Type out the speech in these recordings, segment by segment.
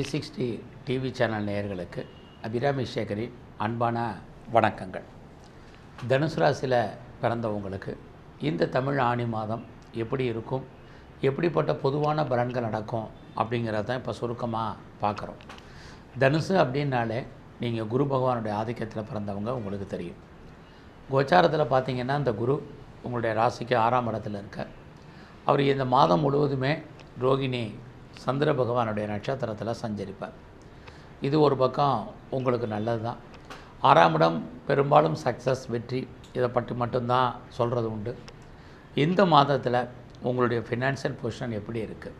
Three sixty TV channel நேயர்களுக்கு அபிராமி சேகரின் அன்பான வணக்கங்கள். தனுசு ராசியில் பிறந்தவங்களுக்கு இந்த தமிழ் ஆணி மாதம் எப்படி இருக்கும் எப்படிப்பட்ட பொதுவான பலன்கள் நடக்கும் அப்படிங்கிறத தான் இப்போ சுருக்கமாக பார்க்குறோம். தனுசு அப்படின்னாலே நீங்கள் குரு பகவானுடைய ஆதிக்கத்தில் பிறந்தவங்க உங்களுக்கு தெரியும். கோச்சாரத்தில் பார்த்தீங்கன்னா இந்த குரு உங்களுடைய ராசிக்கு ஆறாம் இடத்துல இருக்க அவர் இந்த மாதம் முழுவதுமே ரோகிணி சந்திர பகவானுடைய நட்சத்திரத்தில் சஞ்சரிப்பார். இது ஒரு பக்கம் உங்களுக்கு நல்லது தான் ஆறாம் இடம் பெரும்பாலும் சக்ஸஸ் வெற்றி இதை பற்றி மட்டும்தான் சொல்கிறது உண்டு. இந்த மாதத்தில் உங்களுடைய ஃபினான்ஷியல் பொசிஷன் எப்படி இருக்குது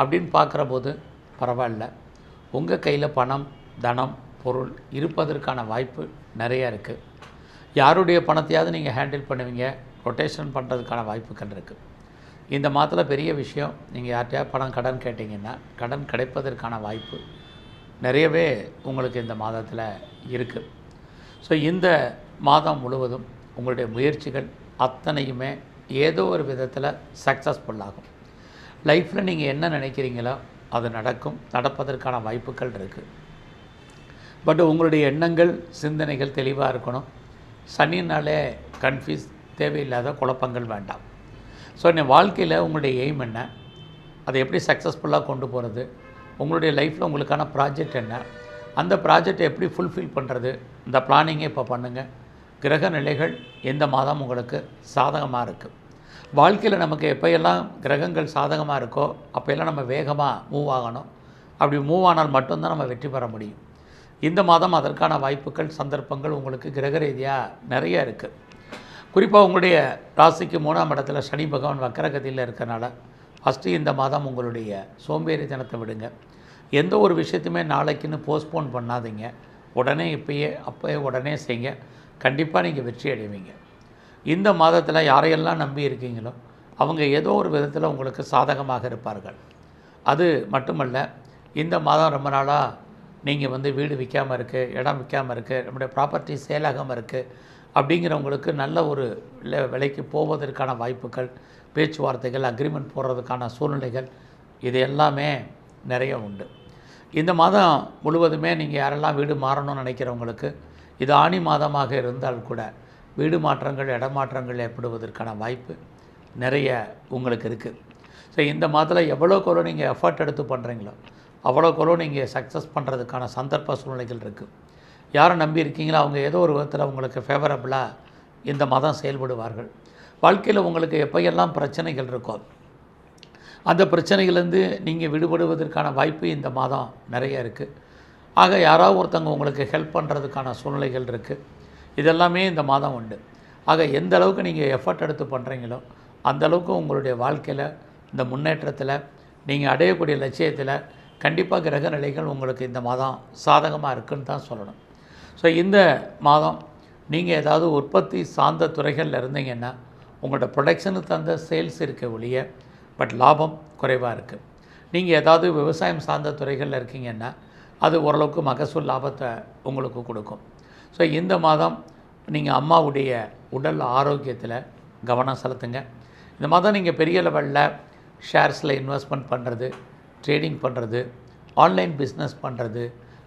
அப்படின்னு பார்க்குற போது பரவாயில்ல. உங்கள் கையில் பணம் தனம் பொருள் இருப்பதற்கான வாய்ப்பு நிறையா இருக்குது யாருடைய பணத்தையாவது நீங்கள் ஹேண்டில் பண்ணுவீங்க ரொட்டேஷன் பண்ணுறதுக்கான வாய்ப்புகள் இருக்குது இந்த மாதத்தில் பெரிய விஷயம் நீங்கள் யார்கிட்டயா பணம் கடன் கேட்டிங்கன்னா கடன் கிடைப்பதற்கான வாய்ப்பு நிறையவே உங்களுக்கு இந்த மாதத்தில் இருக்குது ஸோ இந்த மாதம் முழுவதும் உங்களுடைய முயற்சிகள் அத்தனையுமே ஏதோ ஒரு விதத்தில் சக்ஸஸ்ஃபுல்லாகும் லைஃப்பில் நீங்கள் என்ன நினைக்கிறீங்களோ அது நடக்கும் நடப்பதற்கான வாய்ப்புகள் இருக்குது பட் உங்களுடைய எண்ணங்கள் சிந்தனைகள் தெளிவாக இருக்கணும். சனினாலே கன்ஃபியூஸ் தேவையில்லாத குழப்பங்கள் வேண்டாம். ஸோ என் வாழ்க்கையில் உங்களுடைய எய்ம் என்ன? அதை எப்படி சக்ஸஸ்ஃபுல்லாக கொண்டு போகிறது உங்களுடைய லைஃப்பில் உங்களுக்கான ப்ராஜெக்ட் என்ன? அந்த ப்ராஜெக்டை எப்படி ஃபுல்ஃபில் பண்ணுறது இந்த பிளானிங்கை இப்போ பண்ணுங்கள் கிரக நிலைகள் எந்த மாதம் உங்களுக்கு சாதகமாக இருக்குது வாழ்க்கையில் நமக்கு எப்போயெல்லாம் கிரகங்கள் சாதகமாக இருக்கோ அப்போயெல்லாம் நம்ம வேகமாக மூவ் ஆகணும். அப்படி மூவ் ஆனால் மட்டும்தான் நம்ம வெற்றி பெற முடியும். இந்த மாதம் அதற்கான வாய்ப்புகள் சந்தர்ப்பங்கள் உங்களுக்கு கிரக ரீதியாக நிறைய இருக்குது குறிப்பாக உங்களுடைய ராசிக்கு மூணாம் இடத்துல சனி பகவான் வக்கரகதியில் இருக்கிறனால ஃபஸ்ட்டு இந்த மாதம் உங்களுடைய சோம்பேறி தினத்தை விடுங்க. எந்த ஒரு விஷயத்தையுமே நாளைக்குன்னு போஸ்ட்போன் பண்ணாதீங்க. உடனே இப்பயே அப்போயே உடனே செய்யுங்க கண்டிப்பாக நீங்கள் வெற்றி அடைவீங்க. இந்த மாதத்தில் யாரையெல்லாம் நம்பி இருக்கீங்களோ அவங்க ஏதோ ஒரு விதத்தில் உங்களுக்கு சாதகமாக இருப்பார்கள். அது மட்டுமல்ல இந்த மாதம் ரொம்ப நாளாக நீங்கள் வந்து வீடு விற்காமல் இருக்குது இடம் விற்காமல் இருக்குது நம்முடைய ப்ராப்பர்ட்டி சேலாகாமல் இருக்குது அப்படிங்கிறவங்களுக்கு நல்ல ஒரு விலைக்கு போவதற்கான வாய்ப்புகள் பேச்சுவார்த்தைகள் அக்ரிமெண்ட் போடுறதுக்கான சூழ்நிலைகள் இது எல்லாமே நிறைய உண்டு. இந்த மாதம் முழுவதுமே நீங்கள் யாரெல்லாம் வீடு மாறணும்னு நினைக்கிறவங்களுக்கு இது ஆணி மாதமாக இருந்தால் கூட வீடு மாற்றங்கள் இடமாற்றங்கள் ஏற்படுவதற்கான வாய்ப்பு நிறைய உங்களுக்கு இருக்குது ஸோ இந்த மாதத்தில் எவ்வளோக்கு எவ்வளோ நீங்கள் எஃபர்ட் எடுத்து பண்ணுறீங்களோ அவ்வளோக்கு நீங்கள் சக்ஸஸ் பண்ணுறதுக்கான சந்தர்ப்ப சூழ்நிலைகள் இருக்குது யாரை நம்பி இருக்கீங்களோ அவங்க ஏதோ ஒரு விதத்தில் உங்களுக்கு ஃபேவரபுளாக இந்த மாதம் செயல்படுவார்கள். வாழ்க்கையில் உங்களுக்கு எப்பையெல்லாம் பிரச்சனைகள் இருக்கோ அந்த பிரச்சனைகள்லேருந்து நீங்கள் விடுபடுவதற்கான வாய்ப்பு இந்த மாதம் நிறைய இருக்குது ஆக யாராவது ஒருத்தவங்க உங்களுக்கு ஹெல்ப் பண்ணுறதுக்கான சூழ்நிலைகள் இருக்குது இதெல்லாமே இந்த மாதம் உண்டு. ஆக எந்த அளவுக்கு நீங்கள் எஃபர்ட் எடுத்து பண்ணுறீங்களோ அந்தளவுக்கு உங்களுடைய வாழ்க்கையில் இந்த முன்னேற்றத்தில் நீங்கள் அடையக்கூடிய லட்சியத்தில் கண்டிப்பாக கிரக நிலைகள் உங்களுக்கு இந்த மாதம் சாதகமாக இருக்குன்னு தான் சொல்லணும். ஸோ இந்த மாதம் நீங்கள் ஏதாவது உற்பத்தி சார்ந்த துறைகளில் இருந்தீங்கன்னா உங்களோட ப்ரொடக்ஷனுக்கு தந்த சேல்ஸ் இருக்க ஒழிய பட் லாபம் குறைவாக இருக்குது நீங்கள் ஏதாவது விவசாயம் சார்ந்த துறைகளில் இருக்கீங்கன்னா அது ஓரளவுக்கு மகசூல் லாபத்தை உங்களுக்கு கொடுக்கும். ஸோ இந்த மாதம் நீங்கள் அம்மாவுடைய உடல் ஆரோக்கியத்தில் கவனம் செலுத்துங்க. இந்த மாதம் நீங்கள் பெரிய லெவலில் ஷேர்ஸில் இன்வெஸ்ட்மெண்ட் பண்ணுறது ட்ரேடிங் பண்ணுறது ஆன்லைன் பிஸ்னஸ் பண்ணுறது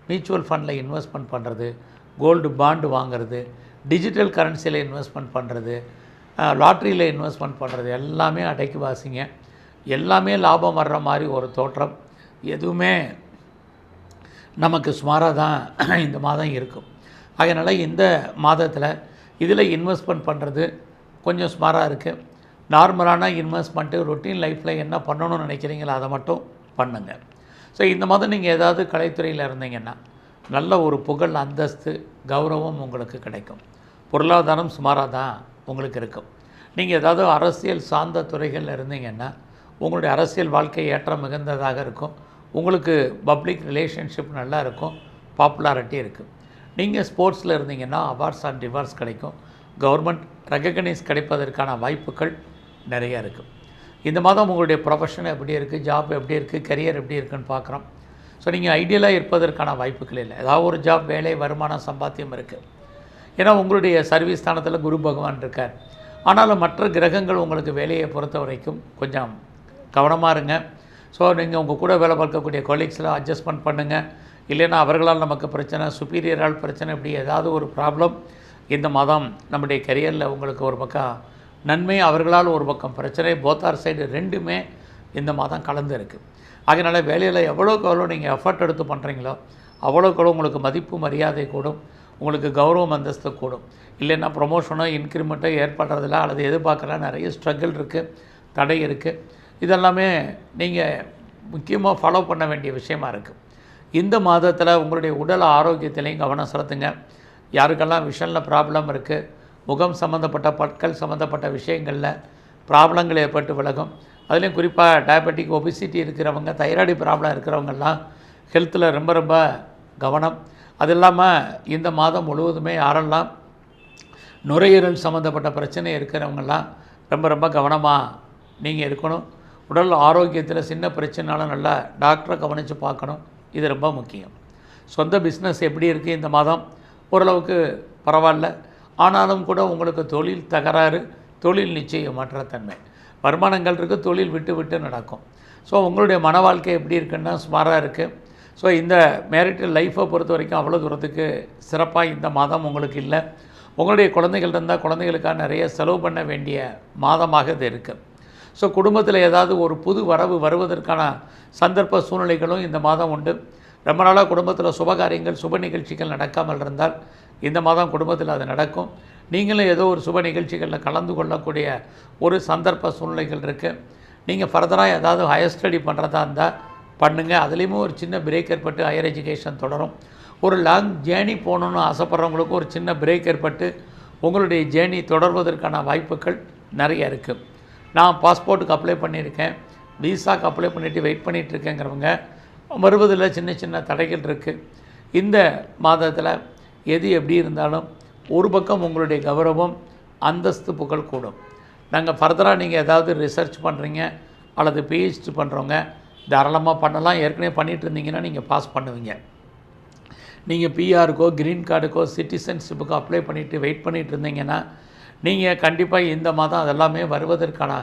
மியூச்சுவல் ஃபண்டில் இன்வெஸ்ட்மெண்ட் பண்ணுறது கோல்டு பாண்டு வாங்குறது டிஜிட்டல் கரன்சியில் இன்வெஸ்ட்மெண்ட் பண்ணுறது லாட்ரியில் இன்வெஸ்ட்மெண்ட் பண்ணுறது எல்லாமே அடைக்கு வாசிங்க. எல்லாமே லாபம் வர்ற மாதிரி ஒரு தோற்றம். எதுவுமே நமக்கு சுமாராக தான் இந்த மாதம் இருக்கும். அதனால் இந்த மாதத்தில் இதில் இன்வெஸ்ட்மெண்ட் பண்ணுறது கொஞ்சம் சுமாராக இருக்குது நார்மலான இன்வெஸ்ட்மெண்ட்டு ரொட்டீன் லைஃப்பில் என்ன பண்ணணும்னு நினைக்கிறீங்களோ அதை மட்டும் பண்ணுங்கள் ஸோ இந்த மாதம் நீங்கள் ஏதாவது கலைத்துறையில் இருந்தீங்கன்னா நல்ல ஒரு புகழ் அந்தஸ்து கௌரவம் உங்களுக்கு கிடைக்கும். பொருளாதாரம் சுமாராக தான் உங்களுக்கு இருக்கும். நீங்கள் ஏதாவது அரசியல் சார்ந்த துறைகளில் இருந்தீங்கன்னா உங்களுடைய அரசியல் வாழ்க்கை ஏற்றம் மிகுந்ததாக இருக்கும். உங்களுக்கு பப்ளிக் ரிலேஷன்ஷிப் நல்லா இருக்கும் பாப்புலாரிட்டி இருக்குது நீங்கள் ஸ்போர்ட்ஸில் இருந்தீங்கன்னா அவார்ட்ஸ் அண்ட் ரிவார்ட்ஸ் கிடைக்கும். கவர்மெண்ட் ரெகக்னைஸ் கிடைப்பதற்கான வாய்ப்புகள் நிறைய இருக்குது இந்த மாதம் உங்களுடைய ப்ரொஃபஷன் எப்படி இருக்குது ஜாப் எப்படி இருக்குது கரியர் எப்படி இருக்குன்னு பார்க்குறோம். ஸோ நீங்கள் ஐடியலாக இருப்பதற்கான வாய்ப்புகள் இல்லை. ஏதாவது ஒரு ஜாப் வேலை வருமானம் சம்பாத்தியம் இருக்குது ஏன்னா உங்களுடைய சர்வீஸ் ஸ்தானத்தில் குரு பகவான் இருக்கார். ஆனாலும் மற்ற கிரகங்கள் உங்களுக்கு வேலையை பொறுத்த வரைக்கும் கொஞ்சம் கவனமாக இருங்க. ஸோ நீங்கள் உங்கள் கூட வேலை பார்க்கக்கூடிய கொலீக்ஸில் அட்ஜஸ்ட்மெண்ட் பண்ணுங்கள் இல்லைன்னா அவர்களால் நமக்கு பிரச்சனை சுப்பீரியரால் பிரச்சனை இப்படி ஏதாவது ஒரு ப்ராப்ளம் இந்த மாதம் நம்முடைய கரியரில் உங்களுக்கு ஒரு பக்கம் நன்மை அவர்களால் ஒரு பக்கம் பிரச்சனை போத்தார் சைடு ரெண்டுமே இந்த மாதம் கலந்து இருக்குது அதனால் வேலையில் எவ்வளோக்கு எவ்வளோ நீங்கள் எஃபர்ட் எடுத்து பண்ணுறீங்களோ அவ்வளோக்கு எவ்வளோ உங்களுக்கு மதிப்பு மரியாதை கூடும். உங்களுக்கு கௌரவம் அந்தஸ்து கூடும். இல்லைன்னா ப்ரொமோஷனோ இன்க்ரிமெண்ட்டோ ஏற்படுறதில்ல அல்லது எதிர்பார்க்கலாம் நிறைய ஸ்ட்ரகிள் இருக்குது தடை இருக்குது இதெல்லாமே நீங்கள் முக்கியமாக ஃபாலோ பண்ண வேண்டிய விஷயமா இருக்குது இந்த மாதத்தில் உங்களுடைய உடல் ஆரோக்கியத்திலையும் கவனம் செலுத்துங்க. யாருக்கெல்லாம் விஷனில் ப்ராப்ளம் இருக்குது முகம் சம்மந்தப்பட்ட பற்கள் சம்மந்தப்பட்ட விஷயங்களில் ப்ராப்ளங்கள் ஏற்பட்டு விலகும். அதுலேயும் குறிப்பாக டயபெட்டிக் ஒபிசிட்டி இருக்கிறவங்க தைராய்டு ப்ராப்ளம் இருக்கிறவங்கெல்லாம் ஹெல்த்தில் ரொம்ப ரொம்ப கவனம். அது இல்லாமல் இந்த மாதம் முழுவதுமே யாரெல்லாம் நுரையீரல் சம்மந்தப்பட்ட பிரச்சனை இருக்கிறவங்கெல்லாம் ரொம்ப ரொம்ப கவனமாக நீங்கள் இருக்கணும். உடல் ஆரோக்கியத்தில் சின்ன பிரச்சனைனாலும் நல்லா டாக்டரை கவனித்து பார்க்கணும். இது ரொம்ப முக்கியம். சொந்த பிஸ்னஸ் எப்படி இருக்குது இந்த மாதம்? ஓரளவுக்கு பரவாயில்ல. ஆனாலும் கூட உங்களுக்கு தொழில் தகராறு தொழில் நிச்சயமற்ற தன்மை வருமானங்கள் இருக்குது தொழில் விட்டு விட்டு நடக்கும். ஸோ உங்களுடைய மன வாழ்க்கை எப்படி இருக்குன்னா சுமாராக இருக்குது ஸோ இந்த மேரிட்டல் லைஃப்பை பொறுத்த வரைக்கும் அவ்வளோ தூரத்துக்கு சிறப்பாக இந்த மாதம் உங்களுக்கு இல்லை. உங்களுடைய குழந்தைகள் இருந்தால் குழந்தைகளுக்காக நிறைய செலவு பண்ண வேண்டிய மாதமாக இது இருக்குது ஸோ குடும்பத்தில் ஏதாவது ஒரு புது வரவு வருவதற்கான சந்தர்ப்ப சூழ்நிலைகளும் இந்த மாதம் உண்டு. ரொம்ப நாளாக குடும்பத்தில் சுபகாரியங்கள் சுப நிகழ்ச்சிகள் நடக்காமல் இருந்தால் இந்த மாதம் குடும்பத்தில் அது நடக்கும். நீங்களும் ஏதோ ஒரு சுப நிகழ்ச்சிகளில் கலந்து கொள்ளக்கூடிய ஒரு சந்தர்ப்ப சூழ்நிலைகள் இருக்குது நீங்கள் ஃபர்தராக ஏதாவது ஹையர் ஸ்டடி பண்ணுறதா இருந்தால் பண்ணுங்கள் அதுலேயுமே ஒரு சின்ன பிரேக் ஏற்பட்டு ஹையர் எஜுகேஷன் தொடரும். ஒரு லாங் ஜேர்னி போகணுன்னு ஆசைப்பட்றவங்களுக்கு ஒரு சின்ன பிரேக் ஏற்பட்டு உங்களுடைய ஜேர்னி தொடர்வதற்கான வாய்ப்புகள் நிறைய இருக்குது நான் பாஸ்போர்ட்டுக்கு அப்ளை பண்ணியிருக்கேன். விசாக்கு அப்ளை பண்ணிவிட்டு வெயிட் பண்ணிகிட்ருக்கேங்கிறவங்க வருவதில் சின்ன சின்ன தடைகள் இருக்குது இந்த மாதத்தில் எது எப்படி இருந்தாலும் ஒரு பக்கம் உங்களுடைய கௌரவம் அந்தஸ்து புகழ் கூடும். நாங்கள் ஃபர்தராக நீங்கள் ஏதாவது ரிசர்ச் பண்ணுறீங்க அல்லது பிஹெச்டி பண்ணுறவங்க தாராளமாக பண்ணலாம். ஏற்கனவே பண்ணிகிட்டு இருந்தீங்கன்னா நீங்கள் பாஸ் பண்ணுவீங்க. நீங்கள் பிஆருக்கோ க்ரீன் கார்டுக்கோ சிட்டிசன்ஷிப்புக்கோ அப்ளை பண்ணிவிட்டு வெயிட் பண்ணிகிட்டு இருந்தீங்கன்னா நீங்கள் கண்டிப்பாக இந்த மாதம் அதெல்லாமே வருவதற்கான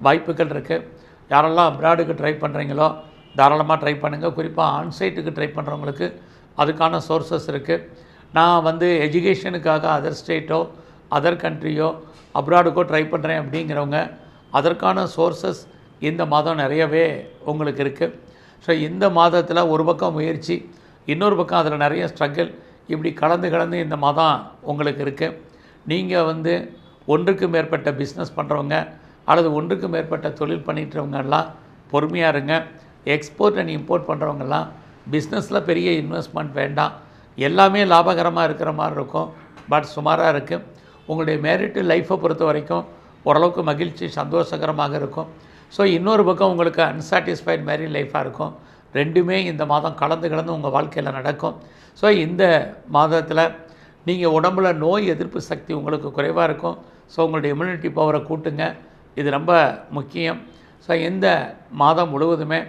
வாய்ப்புகள் இருக்குது யாரெல்லாம் அப்ராடுக்கு ட்ரை பண்ணுறீங்களோ தாராளமாக ட்ரை பண்ணுங்கள் குறிப்பாக ஆன்சைட்டுக்கு ட்ரை பண்ணுறவங்களுக்கு அதுக்கான சோர்சஸ் இருக்குது நான் வந்து எஜுகேஷனுக்காக அதர் ஸ்டேட்டோ அதர் கண்ட்ரியோ அப்ராடுக்கோ ட்ரை பண்ணுறேன் அப்படிங்கிறவங்க அதற்கான சோர்சஸ் இந்த மாதம் நிறையவே உங்களுக்கு இருக்குது ஸோ இந்த மாதத்தில் ஒரு பக்கம் முயற்சி இன்னொரு பக்கம் அதில் நிறைய ஸ்ட்ரகிள் இப்படி கலந்து கலந்து இந்த மாதம் உங்களுக்கு இருக்குது நீங்கள் வந்து ஒன்றுக்கு மேற்பட்ட பிஸ்னஸ் பண்ணுறவங்க அல்லது ஒன்றுக்கு மேற்பட்ட தொழில் பண்ணிட்டுறவங்கெல்லாம் பொறுமையாக இருங்க. எக்ஸ்போர்ட் அண்ட் இம்போர்ட் பண்ணுறவங்கெல்லாம் பிஸ்னஸில் பெரிய இன்வெஸ்ட்மெண்ட் வேண்டாம். எல்லாமே லாபகரமாக இருக்கிற மாதிரி இருக்கும். பட் சுமாராக இருக்குது உங்களுடைய மேரிட்டு லைஃப்பை பொறுத்த வரைக்கும் ஓரளவுக்கு மகிழ்ச்சி சந்தோஷகரமாக இருக்கும். ஸோ இன்னொரு பக்கம் உங்களுக்கு அன்சாட்டிஸ்ஃபைட் மேரி லைஃப்பாக இருக்கும். ரெண்டுமே இந்த மாதம் கலந்து கலந்து உங்கள் வாழ்க்கையில் நடக்கும். ஸோ இந்த மாதத்தில் நீங்கள் உடம்புல நோய் எதிர்ப்பு சக்தி உங்களுக்கு குறைவாக இருக்கும். ஸோ உங்களுடைய இம்யூனிட்டி பவரை கூட்டுங்க. இது ரொம்ப முக்கியம். ஸோ இந்த மாதம் முழுவதுமே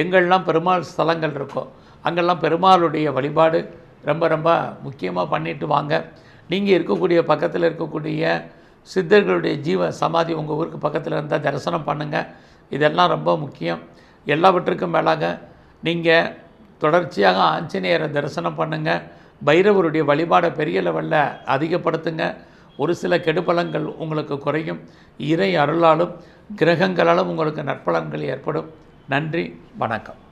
எங்கெல்லாம் பெருமாள் ஸ்தலங்கள் இருக்கோ அங்கெல்லாம் பெருமாளுடைய வழிபாடு ரொம்ப ரொம்ப முக்கியமாக பண்ணிட்டு வாங்க. நீங்கள் இருக்கக்கூடிய பக்கத்தில் இருக்கக்கூடிய சித்தர்களுடைய ஜீவ சமாதி உங்கள் ஊருக்கு பக்கத்தில் இருந்தால் தரிசனம் பண்ணுங்கள் இதெல்லாம் ரொம்ப முக்கியம். எல்லாவற்றுக்கும் மேலாக நீங்கள் தொடர்ச்சியாக ஆஞ்சநேயரை தரிசனம் பண்ணுங்கள் பைரவருடைய வழிபாடை பெரிய லெவலில் அதிகப்படுத்துங்க. ஒரு சில கெடுபலங்கள் உங்களுக்கு குறையும். இறை அருளாலும் கிரகங்களாலும் உங்களுக்கு நற்பலன்கள் ஏற்படும். நன்றி வணக்கம்.